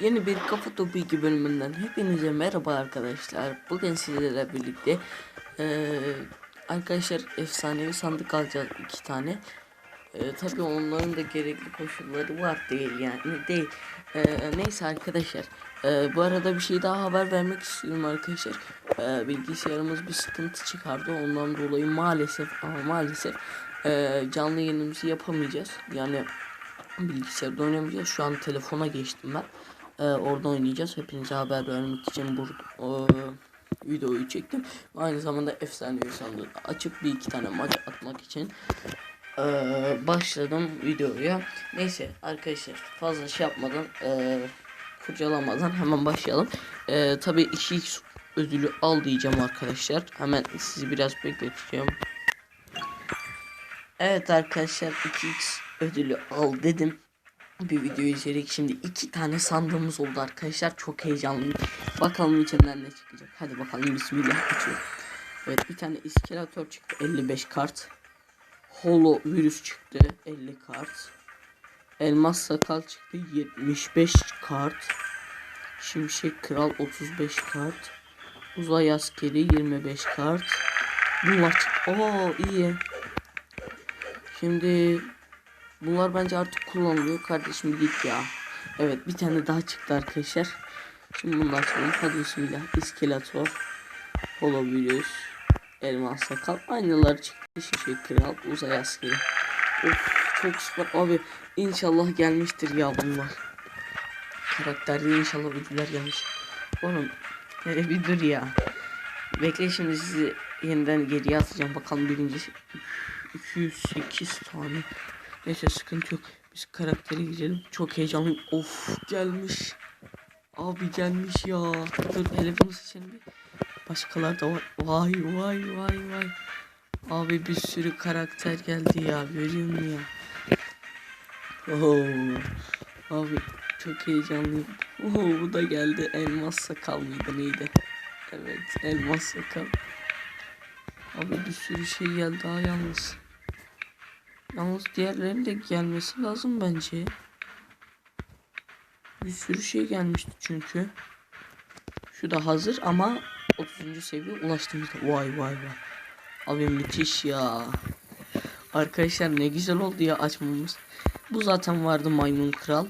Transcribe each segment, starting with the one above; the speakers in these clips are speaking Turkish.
Yeni bir Kafa Topu 2 bölümünden hepinize merhaba arkadaşlar. Bugün sizlerle birlikte eee, arkadaşlar efsanevi sandık alacağız iki tane. Eee tabii onların da gerekli koşulları var değil yani değil. Eee, neyse arkadaşlar. Eee, bu arada bir şey daha haber vermek istiyorum arkadaşlar. Eee, bilgisayarımız bir sıkıntı çıkardı. Ondan dolayı maalesef ama maalesef eee, canlı yayınımızı yapamayacağız. Yani bilgisayarda oynamayacağız. Şu an telefona geçtim ben. Ee, orada oynayacağız. Hepinize haber vermek için bu o, videoyu çektim. Aynı zamanda efsanevi sandığı açıp bir iki tane maç atmak için ee, başladım videoya. Neyse arkadaşlar fazla şey yapmadan ee, kurcalamadan hemen başlayalım. Ee, tabii 2x ödülü al diyeceğim arkadaşlar. Hemen sizi biraz bekleteceğim. Evet arkadaşlar 2x ödülü al dedim. Bir video izledik. Şimdi iki tane sandığımız oldu arkadaşlar. Çok heyecanlıyım. Bakalım içinden ne çıkacak. Hadi bakalım bismillah açıyorum. Evet bir tane iskeletor çıktı 55 kart. Holo virüs çıktı 50 kart. Elmas sakal çıktı 75 kart. Şimşek kral 35 kart. Uzay askeri 25 kart. Bunlar çıktı. Oo iyi. Şimdi bunlar bence artık kullanılıyor. Kardeşim git ya. Evet bir tane daha çıktı arkadaşlar. Şimdi bunu açalım. Hadi bismillah. İskeletor. Holovirüs. Elmas sakal. Aynıları çıktı. Şişe kral. Uzay askeri. Of çok süper. Abi inşallah gelmiştir ya bunlar. Karakterde inşallah ödüller gelmiş. Oğlum hele bir dur ya. Bekle şimdi sizi yeniden geriye atacağım. Bakalım birincisi. 208 tane. Neyse sıkıntı yok. Biz karaktere girelim. Çok heyecanlıyım. Of gelmiş. Abi gelmiş ya. Dur hele bunu seçelim bir. Başkalar da var. Vay vay vay vay. Abi bir sürü karakter geldi ya. Görüyor musun ya? Oo. Abi çok heyecanlıyım. Oo, bu da geldi. Elmas sakal mıydı neydi? Evet elmas sakal. Abi bir sürü şey geldi daha yalnız. Yalnız diğerlerinin de gelmesi lazım bence. Bir sürü şey gelmişti çünkü. Şu da hazır ama 30. seviye ulaştığımızda vay vay vay. Abi müthiş ya. Arkadaşlar ne güzel oldu ya açmamız. Bu zaten vardı maymun kral.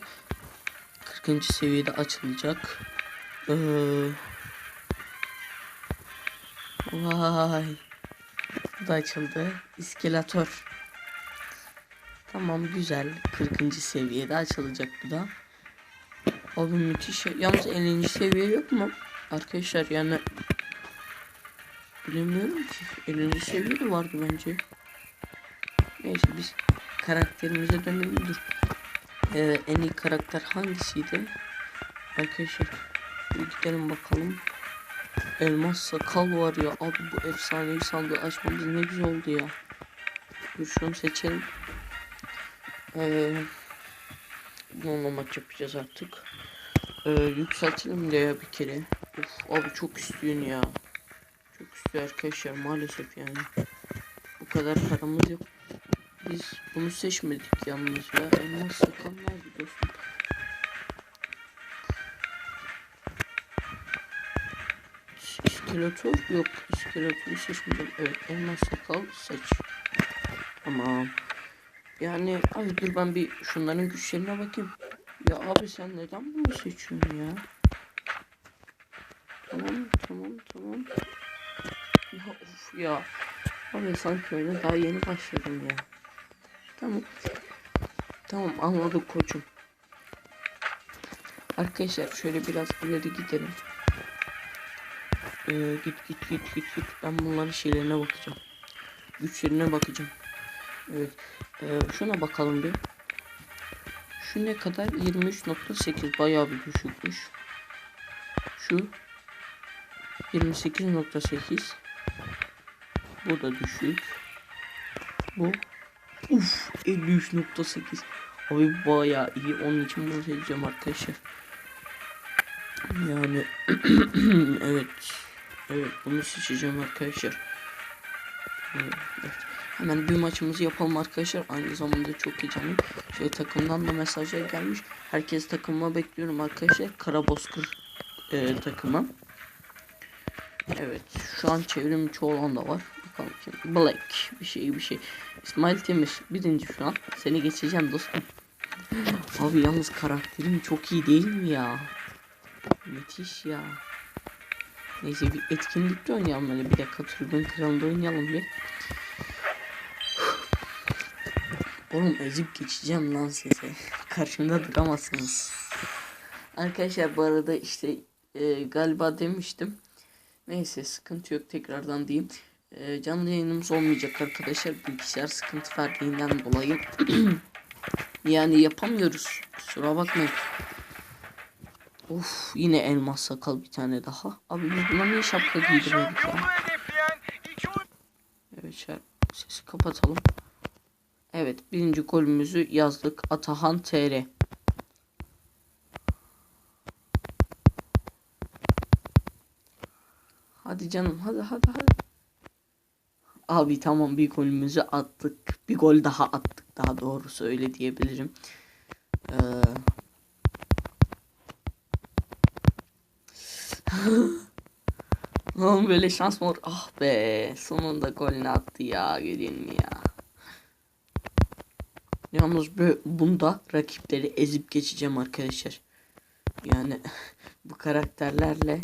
40. seviyede açılacak. Ee, vay. Bu da açıldı. İskeletor. Tamam güzel. 40. seviyede açılacak bu da. Abi müthiş. Yalnız 50. seviye yok mu? Arkadaşlar yani bilemiyorum ki. 50. seviye de vardı bence. Neyse biz karakterimize dönelim dur. Ee, en iyi karakter hangisiydi? Arkadaşlar bir gidelim bakalım. Elmas sakal var ya abi bu efsanevi sandığı açmamız ne güzel oldu ya. Dur şunu seçelim. Ee, bununla maç yapacağız artık. Ee, yükseltelim de ya bir kere. Of abi çok istiyorsun ya. Çok istiyor arkadaşlar maalesef yani. Bu kadar paramız yok. Biz bunu seçmedik yalnız ya. Elmas sakal nerede dostum? İskeletor yok. İskeletoru seçmedim. Evet elmas sakal seç. Tamam. Yani ay dur ben bir şunların güçlerine bakayım. Ya abi sen neden bunu seçiyorsun ya? Tamam tamam tamam. Ya of ya. Abi sanki oyuna daha yeni başladım ya. Tamam. Tamam anladık koçum. Arkadaşlar şöyle biraz ileri gidelim. Ee, git git git git git. Ben bunların şeylerine bakacağım. Güçlerine bakacağım. Evet. Ee, şuna bakalım bir. Şu ne kadar? 23.8 bayağı bir düşükmüş. Şu 28.8 Bu da düşük. Bu Uf 53.8 Abi bayağı iyi. Onun için bunu seçeceğim arkadaşlar. Yani evet. Evet bunu seçeceğim arkadaşlar. Evet. Hemen bir maçımızı yapalım arkadaşlar. Aynı zamanda çok heyecanlıyım. Şöyle takımdan da mesajlar gelmiş. Herkes takımıma bekliyorum arkadaşlar. Karabozkır e, takımı. Evet. Şu an çevrim olan da var. Bakalım kim? Black. Bir şey bir şey. İsmail Temir. Birinci şu an. Seni geçeceğim dostum. Abi yalnız karakterin çok iyi değil mi ya? Müthiş ya. Neyse bir etkinlikte oynayalım böyle bir dakika tribün kralında oynayalım bir. Oğlum ezip geçeceğim lan size. Karşımda duramazsınız. Arkadaşlar bu arada işte e, galiba demiştim. Neyse sıkıntı yok tekrardan diyeyim. E, canlı yayınımız olmayacak arkadaşlar. Bilgisayar sıkıntı verdiğinden dolayı. yani yapamıyoruz. Kusura bakmayın. Of yine elmas sakal bir tane daha. Abi biz buna niye şapka giydirmedik ya? Evet şer sesi kapatalım. Evet birinci golümüzü yazdık. Atahan TR. Hadi canım hadi hadi hadi. Abi tamam bir golümüzü attık. Bir gol daha attık daha doğrusu öyle diyebilirim. Ee... Oğlum böyle şans mı olur? Ah be sonunda golünü attı ya görün mü ya. Yalnız bunda rakipleri ezip geçeceğim arkadaşlar. Yani bu karakterlerle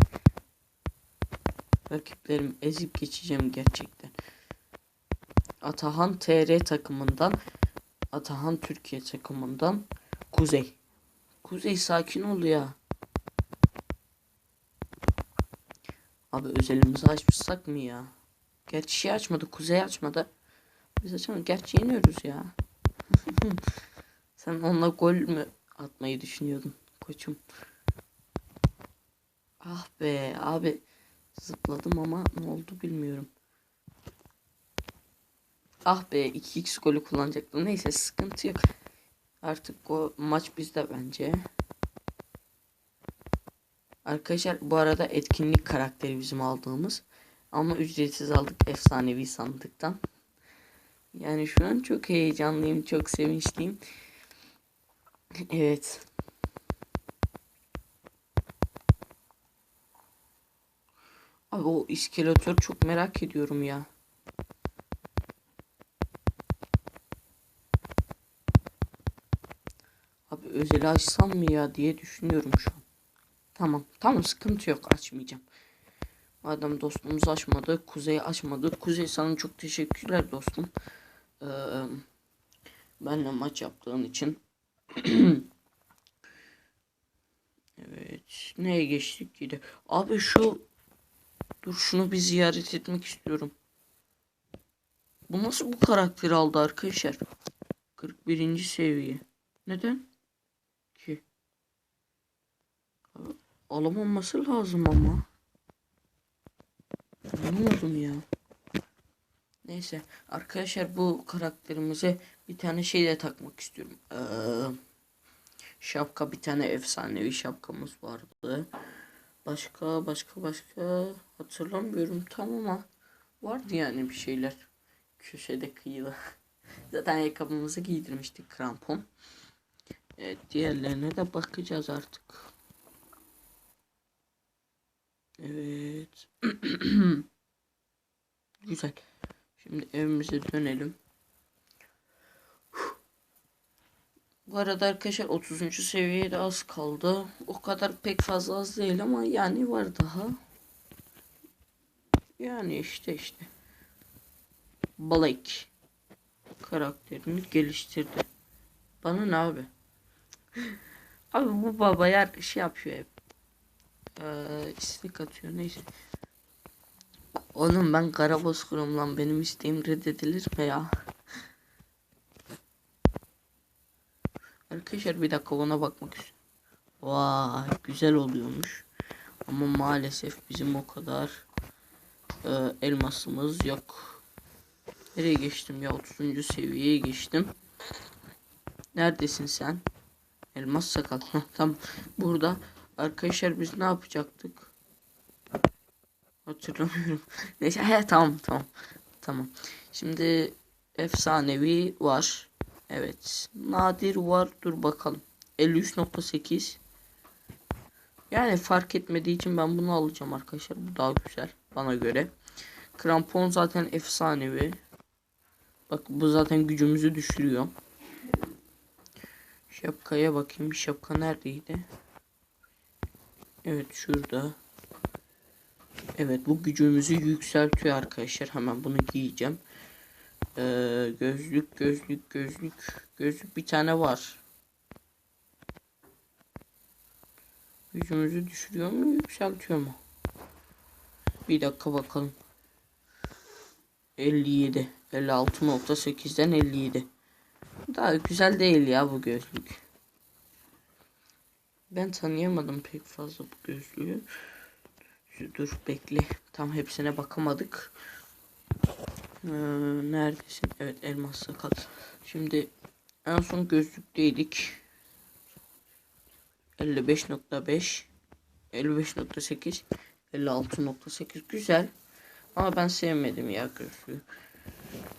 rakiplerimi ezip geçeceğim gerçekten. Atahan TR takımından Atahan Türkiye takımından Kuzey. Kuzey sakin ol ya. Abi özelimizi açmışsak mı ya? Gerçi şey açmadı. Kuzey açmadı. Biz açamadık. Gerçi yeniyoruz ya. Sen onunla gol mü atmayı düşünüyordun koçum? Ah be abi. Zıpladım ama ne oldu bilmiyorum. Ah be 2x golü kullanacaktım. Neyse sıkıntı yok. Artık o maç bizde bence. Arkadaşlar bu arada etkinlik karakteri bizim aldığımız. Ama ücretsiz aldık efsanevi sandıktan. Yani şu an çok heyecanlıyım, çok sevinçliyim. Evet. Abi o iskeletör çok merak ediyorum ya. Abi özeli açsam mı ya diye düşünüyorum şu an. Tamam. Tamam sıkıntı yok açmayacağım. Madem dostumuz açmadı. Kuzey açmadı. Kuzey sana çok teşekkürler dostum. Benle maç yaptığın için. evet. Neye geçtik ki Abi şu dur şunu bir ziyaret etmek istiyorum. Bu nasıl bu karakteri aldı arkadaşlar? 41. seviye. Neden? Ki. Alamaması lazım ama. Anlamadım ya. Neyse arkadaşlar bu karakterimize bir tane şey de takmak istiyorum. Ee, şapka bir tane efsanevi şapkamız vardı. Başka başka başka hatırlamıyorum tam ama vardı yani bir şeyler. Köşede kıyıda. Zaten ayakkabımızı giydirmiştik krampon. Evet diğerlerine de bakacağız artık. Evet. Güzel. Şimdi evimize dönelim. Bu arada arkadaşlar 30. seviyeye de az kaldı. O kadar pek fazla az değil ama yani var daha. Yani işte işte. Blake karakterini geliştirdi. Bana ne abi? Abi bu baba yer şey yapıyor hep. Ee, istek atıyor neyse. Oğlum ben Karabozkur'um lan benim isteğim reddedilir mi ya? Arkadaşlar bir dakika ona bakmak istiyorum. Vay güzel oluyormuş. Ama maalesef bizim o kadar e, elmasımız yok. Nereye geçtim ya 30. seviyeye geçtim. Neredesin sen? Elmas sakal. Tamam. Burada arkadaşlar biz ne yapacaktık? Hatırlamıyorum. Neyse he tamam tamam. Tamam. Şimdi Efsanevi var. Evet. Nadir var. Dur bakalım. 53.8 Yani fark etmediği için ben bunu alacağım arkadaşlar. Bu daha güzel bana göre. Krampon zaten efsanevi. Bak bu zaten gücümüzü düşürüyor. Şapkaya bakayım. Şapka neredeydi? Evet şurada. Evet bu gücümüzü yükseltiyor arkadaşlar. Hemen bunu giyeceğim. Ee, gözlük gözlük gözlük gözlük bir tane var. Gücümüzü düşürüyor mu yükseltiyor mu? Bir dakika bakalım. 57 56.8'den 57 Daha güzel değil ya bu gözlük. Ben tanıyamadım pek fazla bu gözlüğü. Dur bekle. Tam hepsine bakamadık. Ee, neredesin? Evet elmas sakal. Şimdi en son gözlükteydik. 55.5 55.8 56.8 güzel. Ama ben sevmedim ya gözlüğü.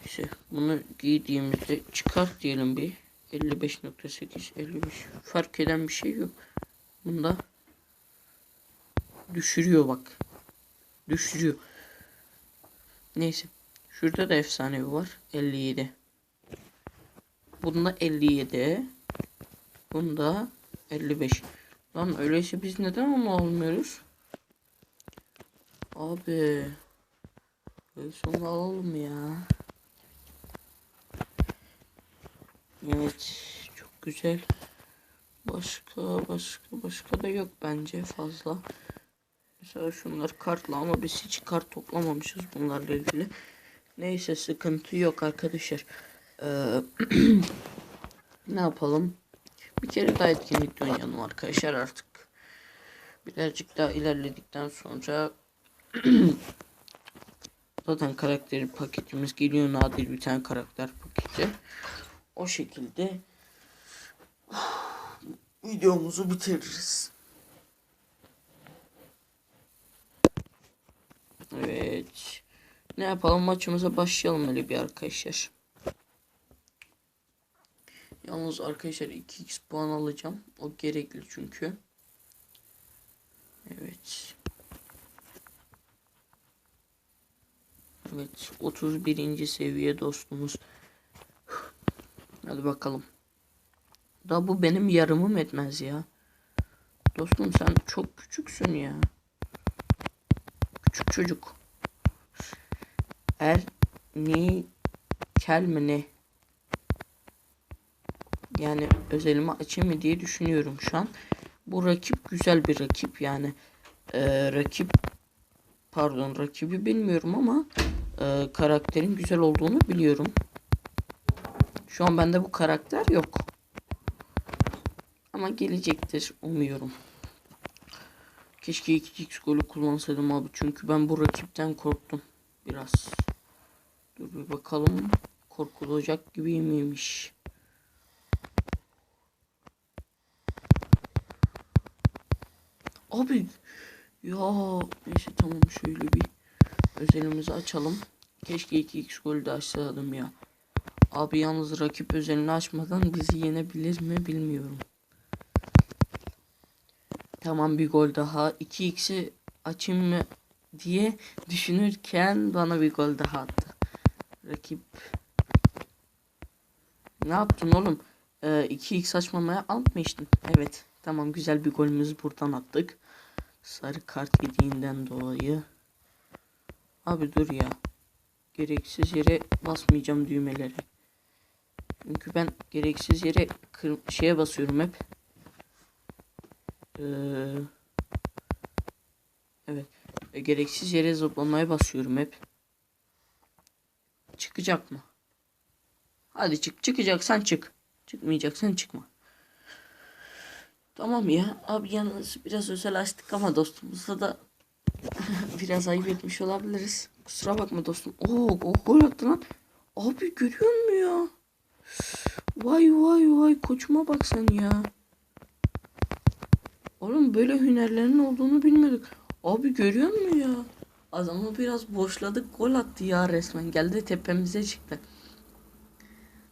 İşte bunu giydiğimizde çıkart diyelim bir 55.8 55 fark eden bir şey yok. Bunda düşürüyor bak. Düşürüyor. Neyse. Şurada da efsanevi var. 57. Bunda 57. Bunda 55. Lan öyleyse biz neden onu almıyoruz? Abi. Öyleyse onu alalım ya. Evet. Çok güzel. Başka başka başka da yok bence fazla. Mesela şunlar kartla ama biz hiç kart toplamamışız bunlarla ilgili. Neyse sıkıntı yok arkadaşlar. Ee, ne yapalım? Bir kere daha etkinlikte oynayalım arkadaşlar artık. Birazcık daha ilerledikten sonra zaten karakter paketimiz geliyor nadir bir tane karakter paketi. O şekilde videomuzu bitiririz. Evet. Ne yapalım maçımıza başlayalım öyle bir arkadaşlar. Yalnız arkadaşlar 2x puan alacağım. O gerekli çünkü. Evet. Evet 31. seviye dostumuz. Hadi bakalım. Da bu benim yarımım etmez ya. Dostum sen çok küçüksün ya. Çocuk. Er ni kel mi ne? Yani özelimi açayım mı diye düşünüyorum şu an. Bu rakip güzel bir rakip yani. Ee, rakip pardon rakibi bilmiyorum ama e, karakterin güzel olduğunu biliyorum. Şu an bende bu karakter yok. Ama gelecektir umuyorum. Keşke 2x golü kullansaydım abi. Çünkü ben bu rakipten korktum. Biraz. Dur bir bakalım. Korkulacak gibi miymiş? Abi ya neyse tamam şöyle bir özelimizi açalım. Keşke 2x golü de açsaydım ya. Abi yalnız rakip özelini açmadan bizi yenebilir mi bilmiyorum. Tamam bir gol daha. 2x'i açayım mı diye düşünürken bana bir gol daha attı. Rakip. Ne yaptın oğlum? Ee, 2x açmamaya ant mı içtin? Evet. Tamam güzel bir golümüzü buradan attık. Sarı kart yediğinden dolayı. Abi dur ya. Gereksiz yere basmayacağım düğmeleri. Çünkü ben gereksiz yere şeye basıyorum hep. Ee, evet. E, gereksiz yere zıplamaya basıyorum hep. Çıkacak mı? Hadi çık. Çıkacaksan çık. Çıkmayacaksan çıkma. Tamam ya. Abi yalnız biraz özel açtık ama dostumuza da biraz ayıp etmiş olabiliriz. Kusura bakma dostum. Oo, o gol attı lan. Abi görüyor musun ya? Vay vay vay koçuma bak sen ya. Oğlum böyle hünerlerin olduğunu bilmiyorduk. Abi görüyor musun ya? Adamı biraz boşladık gol attı ya resmen. Geldi tepemize çıktı.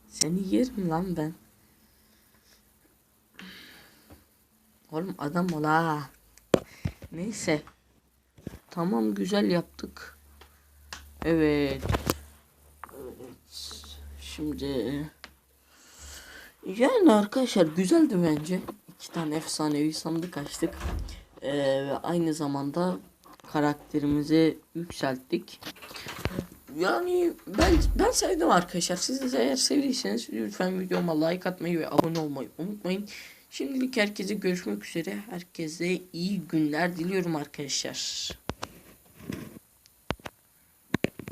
Seni yerim lan ben. Oğlum adam ol ha. Neyse. Tamam güzel yaptık. Evet. Evet. Şimdi yani arkadaşlar güzeldi bence. İki tane efsanevi sandık açtık. Ee, ve aynı zamanda karakterimizi yükselttik. Yani ben ben sevdim arkadaşlar. Siz de eğer sevdiyseniz lütfen videoma like atmayı ve abone olmayı unutmayın. Şimdilik herkese görüşmek üzere. Herkese iyi günler diliyorum arkadaşlar.